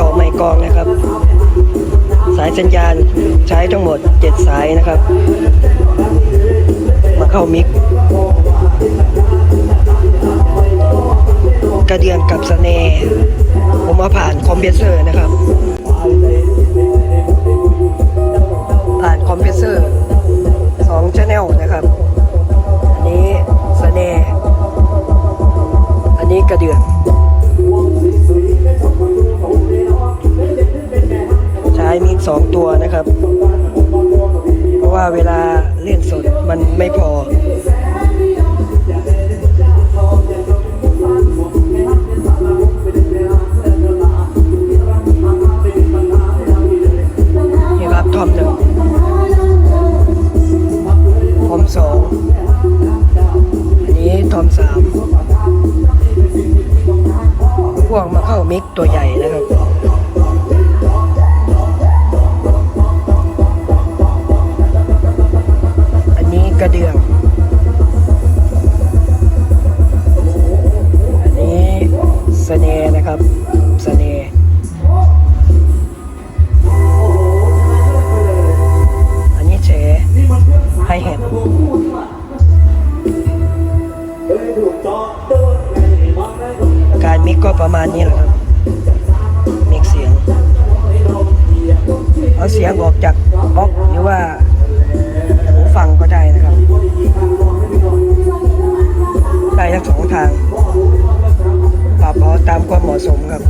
ต่อไมโครนะครับ สายสัญญาณใช้ทั้งหมด 7 สายนะครับ มาเข้ามิก กระเดียงกับสเนห์ผมมาผ่านคอมเพรสเซอร์นะครับ ผ่านคอมเพรสเซอร์2 channel นะครับ อันนี้สเนห์อันนี้กระเดือง สองตัวนะครับ เพราะว่าเวลาเล่นสดมันไม่พอนี่ครับทอมหนึ่งทอมสองอันนี้ทอมสามพวกมาเข้ามิกตัวใหญ่นะครับ นะครับเสน่ห์อันนี้เฉให้เห็นการมิกก็ประมาณนี้แหละครับมิกเสียง เอาเสียงออกจากบล็อกหรือว่าหูฟังก็ได้นะครับ ได้ทั้งสองทาง ขอตามความเหมาะสมครับ